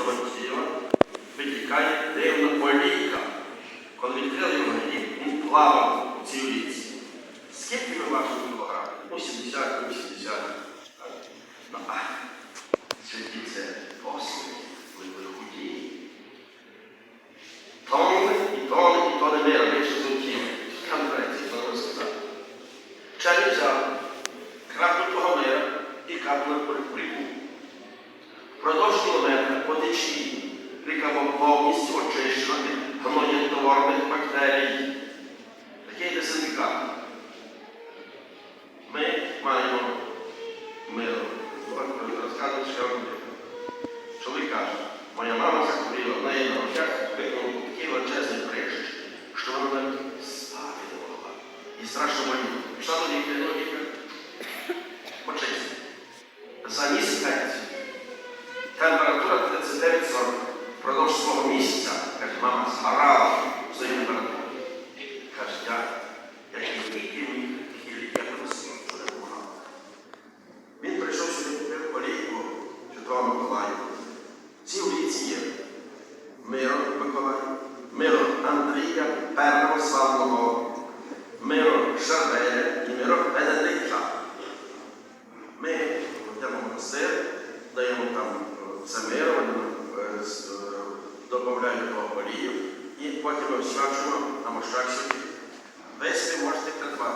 цього тіла витікає дивна олійка. Коли відкрили його гріб, він плавав у цій олійці. Скільки ви важили кілограмів? Ну, 70, ну, 80. Так. Ну, а святі це послуги, ви ви худі. Тони і тони, і тони мира, більше золотіли. Конференції, можна сказати. Вчені взяли краплю того мира і капнули по ріку. Впродовж кілометра по течії ріка була повністю очищена від гноєтворних бактерій. Такий десертифікат. Ми маємо мир. Розказують ще одне. Чоловік каже, моя мама захворіла, в неї на очах виконав такий величезний прищ, що вона навіть спати не. І страшно боліла. Пішла до лікаря, до лікаря. Почисти. Заніс інфекцію. Каже, мама згорала в своїй температурі. Каже, я, і ліки міг, такі я просив, що. Він прийшов сюди, купив олійку Святого Миколая. Ці олійці є Миро Миколай, Миро Андрія, першого і потім ми освячуємо на мощах собі. Ви можете придбати.